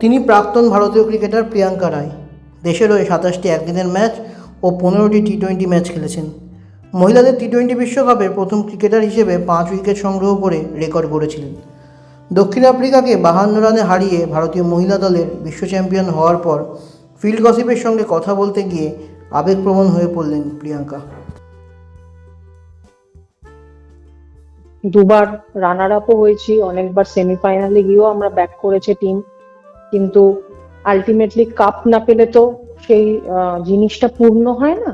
তিনি প্রাক্তন ভারতীয় ক্রিকেটার প্রিয়াঙ্কা রায়। দেশের হয়ে সাতাশটি একদিনের ম্যাচ ও পনেরোটি টি টোয়েন্টি ম্যাচ খেলেছেন। মহিলাদের টি টোয়েন্টি বিশ্বকাপে প্রথম ক্রিকেটার হিসেবে পাঁচ উইকেট সংগ্রহ করে রেকর্ড গড়েছিলেন। দক্ষিণ আফ্রিকাকে বাহান্ন রানে হারিয়ে ভারতীয় মহিলা দলের বিশ্ব চ্যাম্পিয়ন হওয়ার পর ফিল্ড গসিপের সঙ্গে কথা বলতে গিয়ে আবেগপ্রবণ হয়ে পড়লেন প্রিয়াঙ্কা। দুবার রানার আপও হয়েছি, অনেকবার সেমিফাইনালে গিয়েও আমরা ব্যাক করেছে টিম কিন্তু আলটিমেটলি কাপ না পেলে তো সেই জিনিসটা পূর্ণ হয় না।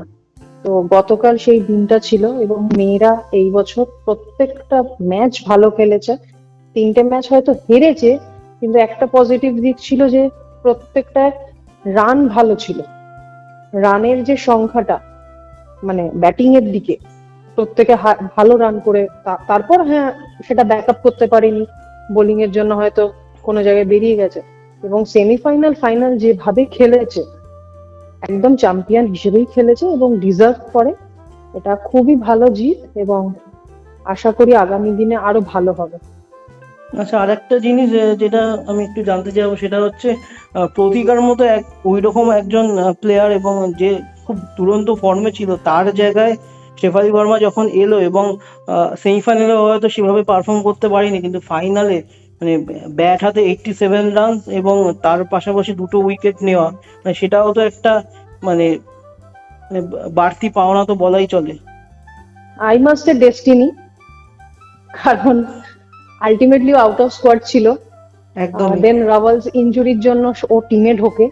তো গতকাল সেই দিনটা ছিল এবং মেয়েরা এই বছর প্রত্যেকটা ম্যাচ ভালো খেলেছে। তিনটে ম্যাচ হয়তো হেরেছে, কিন্তু একটা পজিটিভ দিক ছিল যে প্রত্যেকটা রান ভালো ছিল। রানের যে সংখ্যাটা মানে ব্যাটিং এর দিকে, প্রত্যেকে ভালো রান করে তারপর হ্যাঁ সেটা ব্যাক আপ করতে পারেনি। বোলিং এর জন্য হয়তো কোনো জায়গায় বেরিয়ে গেছে। এবং সেমিফাইনাল ফাইনাল যেভাবে খেলেছে, একদম চ্যাম্পিয়ন হিসেবেই খেলেছে এবং ডিজার্ভ করে, এটা খুবই ভালো জিত এবং আশা করি আগামী দিনে আরও ভালো হবে। আচ্ছা আর একটা জিনিস যেটা আমি একটু জানতে চাইব, সেটা হচ্ছে প্রতিকার মতো এক ওই রকম একজন প্লেয়ার এবং যে খুব দুরন্ত ফর্মে ছিল, তার জায়গায় শেফালি বর্মা যখন এলো এবং সেমিফাইনালে হয়তো সেভাবে পারফর্ম করতে পারিনি, কিন্তু ফাইনালে মানে ব্যাট হাতে এইটটি সেভেন রান এবং তার পাশাপাশি দুটো উইকেট নেওয়া মানে সেটাও তো একটা মানে মানে বাড়তি পাওনা তো বলাই চলে। আই মাস্ট এ ডেস্টিনি কারণ আলটিমেটলি আউট অফ স্কোয়াড ছিল। একদম দেন রাওয়ালস ইনজুরির জন্য ও টিমে ঢোকে।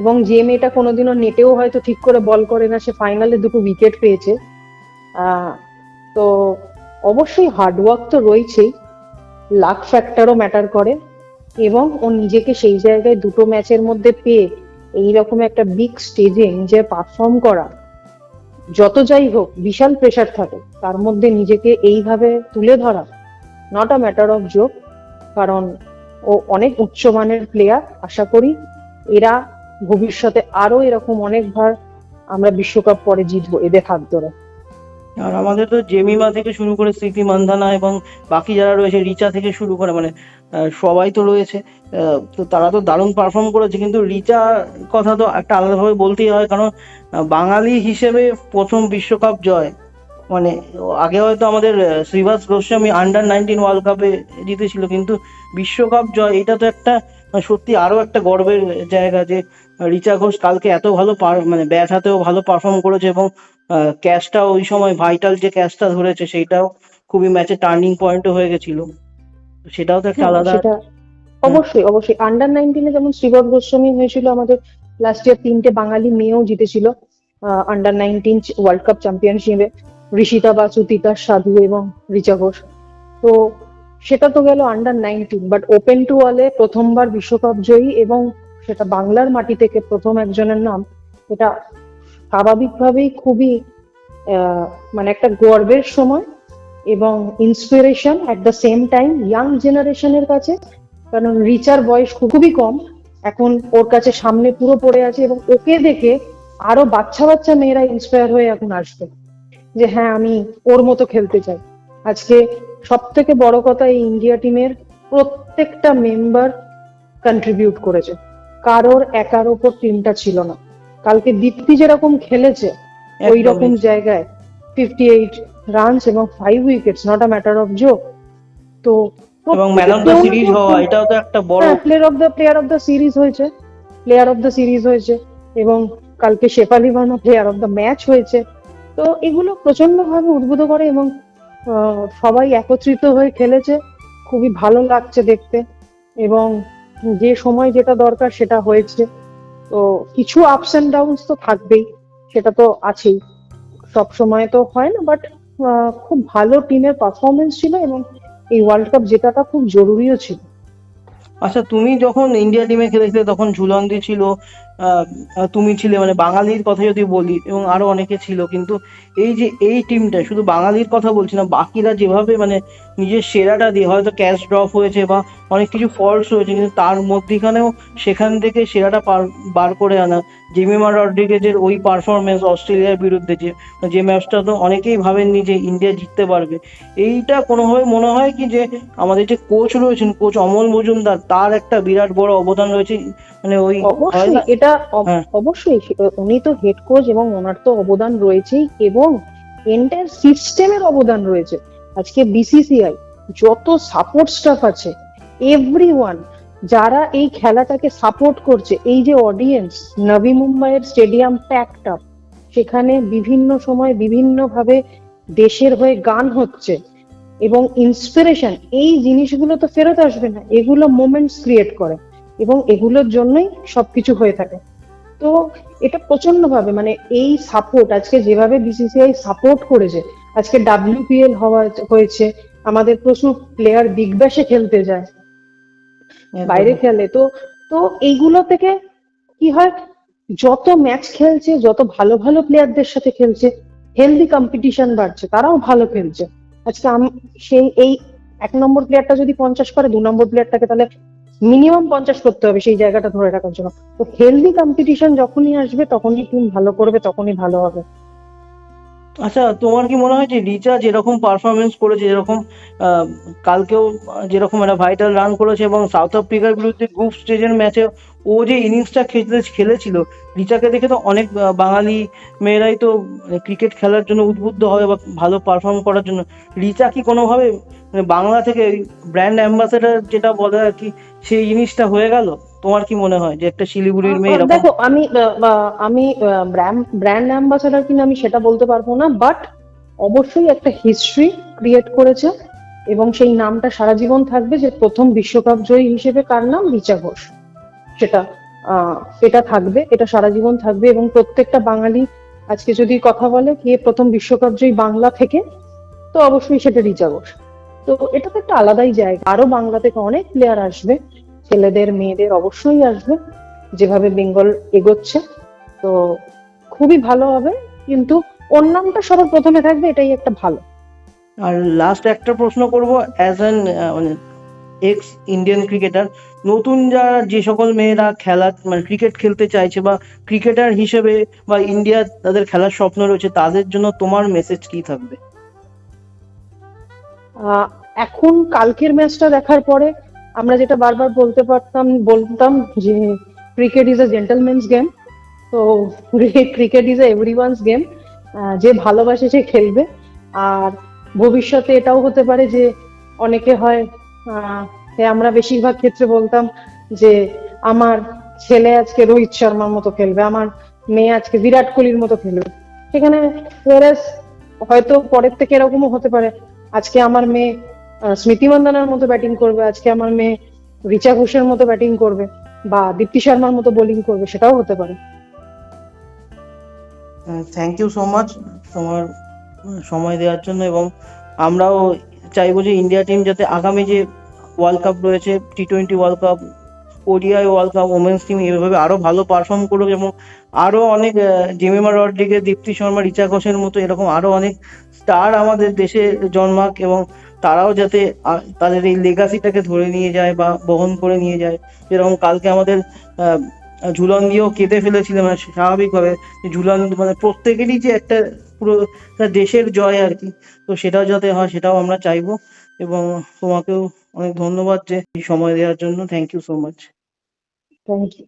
এবং যে মেয়েটা কোনোদিনও নেটেও হয়তো ঠিক করে বল করে না সে ফাইনালে দুটো উইকেট পেয়েছে। তো অবশ্যই হার্ডওয়ার্ক তো রয়েছেই। লাক ফ্যাক্টরও ম্যাটার করে এবং ও নিজেকে সেই জায়গায় দুটো ম্যাচের মধ্যে পেয়ে এইরকম একটা বিগ স্টেজে নিজে পারফর্ম করা, যত যাই হোক বিশাল প্রেশার থাকে, তার মধ্যে নিজেকে এইভাবে তুলে ধরা not a matter of joke কারণ ও অনেক উচ্চমানের প্লেয়ার আশা করি এরা ভবিষ্যতে আরও এরকম অনেকবার আমরা বিশ্বকাপ পরে জিতবো, এদের হাত ধরে। আর আমাদের তো জেমিমা থেকে শুরু করে স্মৃতি মান্ধানা এবং বাকি যারা রয়েছে, রিচা থেকে শুরু করে মানে সবাই তো রয়েছে। তো তারা তো দারুণ পারফর্ম করেছে, কিন্তু রিচার কথা তো একটা আলাদাভাবে বলতেই হয়, কারণ বাঙালি হিসেবে প্রথম বিশ্বকাপ জয় মানে আগে হয়তো আমাদের Shrivats Goswami under nineteen world কাপে জিতেছিল, কিন্তু বিশ্বকাপ জয়, এটা তো একটা সত্যি আরও একটা গর্বের জায়গা যে, রিচা ঘোষ কালকে এত ভালো মানে ব্যাট হাতেও ভালো পারফর্ম করেছে এবং ক্যাচটা ওই সময় ভাইটাল যে ক্যাচটা ধরেছে সেইটাও খুবই ম্যাচে টার্নিং পয়েন্টও হয়ে গেছিল। তো সেটাও তো একটা হ্যাঁ, আলাদা সেটা অবশ্যই অবশ্যই। আন্ডার নাইনটিনে যেমন শ্রীবর গোস্বামী হয়েছিল আমাদের লাস্ট ইয়ার তিনটে বাঙালি মেয়েও জিতেছিল আন্ডার নাইনটিন ওয়ার্ল্ড কাপ চ্যাম্পিয়নশিপে ঋষিতা বাসু তিতাস সাধু এবং রিচা ঘোষ। তো সেটা তো গেল under nineteen but open to ওয়ালে প্রথমবার বিশ্বকাপ জয়ী এবং সেটা বাংলার মাটি থেকে প্রথম একজনের নাম এটা স্বাভাবিকভাবেই খুবই মানে একটা গর্বের সময় এবং inspiration at the same time young জেনারেশনের কাছে। কারণ রিচার বয়স খুবই কম। এখন ওর কাছে সামনে পুরো পড়ে আছে এবং ওকে দেখে আরও বাচ্চা বাচ্চা মেয়েরা ইন্সপায়ার হয়ে এখন আসবে। যে হ্যাঁ আমি ওর মতো খেলতে চাই। আজকে সব থেকে বড় কথা এই ইন্ডিয়া টিমের প্রত্যেকটা মেম্বার কন্ট্রিবিউট করেছে। কারোর একার ওপর টিমটা ছিল না। কালকে দীপ্তি যেরকম খেলেছে ওই রকম জায়গায় ফিফটি এইট রানস এবং five wickets not a matter of joke তো এবং ম্যান অফ দ্য সিরিজ হওয়া এটাও তো একটা বড় হ্যাঁ player of the player of the series হয়েছে প্লেয়ার অফ দ্য সিরিজ হয়েছে এবং কালকে Shefali Verma player of the match হয়েছে। তো এগুলো প্রচণ্ড ভাবে উদ্বুদ্ধ করে এবং সবাই একত্রিত হয়ে খেলেছে খুবই ভালো লাগছে দেখতে। এবং যে সময় যেটা দরকার সেটা হয়েছে। তো কিছু আপস এন্ড ডাউনস তো থাকবেই, সেটা তো আছেই। সব সময় তো হয় না বাট খুব ভালো টিমের পারফরমেন্স ছিল এবং এই ওয়ার্ল্ড কাপ জেতাটা খুব জরুরিও ছিল। আচ্ছা তুমি যখন ইন্ডিয়া টিমে খেলেছিলে, তখন ঝুলন্দি ছিল তুমি ছিলে মানে বাঙালির কথা যদি বলি এবং আরও অনেকে ছিল কিন্তু এই যে এই টিমটা শুধু বাঙালির কথা বলছি না বাকিরা যেভাবে মানে নিজের সেরাটা দিয়ে হয়তো ক্যাচ ড্রপ হয়েছে বা অনেক কিছু ফল্টস হয়েছে কিন্তু তার মধ্যেখানেও সেখান থেকে সেরাটা পার বার করে আনা। জেমিমা রড্রিগেজের ওই পারফরমেন্স অস্ট্রেলিয়ার বিরুদ্ধে যে যে ম্যাচটা তো অনেকেই ভাবেননি যে ইন্ডিয়া জিততে পারবে। এইটা কোনোভাবে মনে হয় কি যে আমাদের যে কোচ রয়েছেন কোচ অমল মজুমদার তার একটা বিরাট বড় অবদান রয়েছে মানে ওই অবশ্যই অব- হ্যাঁ। অবশ্যই উনি তো হেড কোচ এবং ওনার তো অবদান রয়েছেই এবং এন্টায়ার সিস্টেমের অবদান রয়েছে আজকে বিসিসিআই যত সাপোর্ট স্টাফ আছে এভরিওয়ান যারা এই খেলাটাকে সাপোর্ট করছে এই যে অডিয়েন্স নবী মুম্বাইয়ের স্টেডিয়াম প্যাকড আপ সেখানে বিভিন্ন সময় বিভিন্ন ভাবে দেশের হয়ে গান হচ্ছে এবং ইন্সপিরেশন এই জিনিসগুলো তো ফেরত আসবে না এগুলো মোমেন্টস ক্রিয়েট করে এবং এগুলোর জন্যই সবকিছু হয়ে থাকে। তো এটা প্রচণ্ড ভাবে মানে এই সাপোর্ট আজকে যেভাবে বিসিসিআই সাপোর্ট করেছে আজকে ডাব্লিউপিএল হওয়া হয়েছে আমাদের প্রচুর প্লেয়ার বিগ ব্যাশে খেলতে যায় বাইরে খেলে। তো তো এইগুলো থেকে কি হয় যত ম্যাচ খেলছে যত ভালো ভালো প্লেয়ারদের সাথে খেলছে হেলদি কম্পিটিশন বাড়ছে তারাও ভালো খেলছে। আজকে সেই এই এক নম্বর প্লেয়ারটা যদি পঞ্চাশ করে দু নম্বর প্লেয়ারটাকে তাহলে মিনিমাম পঞ্চাশ করতে হবে, সেই জায়গাটা ধরে রাখার জন্য। তো হেলদি কম্পিটিশন যখনই আসবে, তখনই টিম ভালো করবে, তখনই ভালো হবে। আচ্ছা তোমার কি মনে হয় যে রিচা যেরকম পারফরমেন্স করেছে, যেরকম কালকেও যেরকম একটা ভাইটাল রান করেছে এবং সাউথ আফ্রিকার বিরুদ্ধে গ্রুপ স্টেজের ম্যাচে ও যে ইনিংসটা খেলে খেলেছিল, রিচাকে দেখে তো অনেক বাঙালি মেয়েরাই তো ক্রিকেট খেলার জন্য উদ্বুদ্ধ হবে বা ভালো পারফর্ম করার জন্য। রিচা কি কোনোভাবে মানে বাংলা থেকে ব্র্যান্ড অ্যাম্বাসেডার যেটা বলে আর কি, সেই জিনিসটা হয়ে গেল? তোমার কি মনে হয় যে একটা শিলিগুড়ির মেয়ে এরকম? দেখো আমি আমি ব্র্যান্ড অ্যাম্বাসাডার কিনা আমি সেটা বলতে পারব না বাট অবশ্যই একটা হিস্ট্রি ক্রিয়েট করেছে এবং সেই নামটা সারা জীবন থাকবে যে প্রথম বিশ্বকাপ জয়ী হিসেবে কার নাম? রিচা ঘোষ। সেটা এটা থাকবে এটা সারা জীবন থাকবে এবং প্রত্যেকটা বাঙালি আজকে যদি কথা বলে কে প্রথম বিশ্বকাপ জয়ী বাংলা থেকে তো অবশ্যই সেটা রিচা ঘোষ। তো এটা তো একটা আলাদাই জায়গা। আরও বাংলা থেকে অনেক প্লেয়ার আসবে। ছেলেদের মেয়েদের অবশ্যই আসবে। যেভাবে বেঙ্গল এগোচ্ছে তো খুবই ভালো হবে। কিন্তু ওর নামটা সবার প্রথমে থাকবে এটাই একটা ভালো। আর লাস্ট একটা প্রশ্ন করব অ্যাজ অ্যান মানে এক্স ইন্ডিয়ান ক্রিকেটার নতুন যারা যে সকল মেয়েরা খেলা মানে ক্রিকেট খেলতে চাইছে বা ক্রিকেটার হিসেবে বা ইন্ডিয়া তাদের খেলার স্বপ্ন রয়েছে তাদের জন্য তোমার মেসেজ কি থাকবে? আহ, এখন কালকের ম্যাচটা দেখার পরে আমরা যেটা বারবার বলতে পারতাম, বলতাম যে cricket is a gentleman's game তো cricket is a everyone's game যে ভালোবাসে সে খেলবে। আর ভবিষ্যতে এটাও হতে পারে যে অনেকে হয় আমরা বেশিরভাগ ক্ষেত্রে বলতাম যে আমার ছেলে আজকে রোহিত শর্মার মতো খেলবে, আমার মেয়ে আজকে বিরাট কোহলির মতো খেলবে। সেখানে হয়তো পরের থেকে এরকমও হতে পারে, আজকে আমার মেয়ে স্মৃতি মান্দানার মতো ব্যাটিং করবে, আজকে আমার মেয়ে রিচা ঘোষের মতো ব্যাটিং করবে, বা দীপ্তি শর্মার মতো বোলিং করবে, সেটাও হতে পারে। থ্যাংক ইউ সো মাচ তোমার সময় দেওয়ার জন্য, এবং আমরাও চাইব যে ইন্ডিয়া টিম যাতে আগামী যে ওয়ার্ল্ড কাপ রয়েছে T twenty world cup ODI world cup women's team এভাবে আরও ভালো পারফর্ম করুক, এবং আরও অনেক জেমিমা রড্রিগে দীপ্তি শর্মা, রিচা ঘোষের মতো এরকম আরও অনেক স্টার আমাদের দেশে জন্মাক, এবং তারাও যাতে তাদের এই লেগাসিটাকে ধরে নিয়ে যায় বা বহন করে নিয়ে যায়। যেরকম কালকে আমাদের ঝুলন দিয়েও কেঁদে ফেলেছিল মানে স্বাভাবিকভাবে ঝুলন মানে প্রত্যেকেরই যে একটা পুরো দেশের জয় আর কি। তো সেটাও যাতে হয়, সেটাও আমরা চাইব এবং তোমাকেও অনেক ধন্যবাদ যে সময় দেওয়ার জন্য। Thank you so much thank you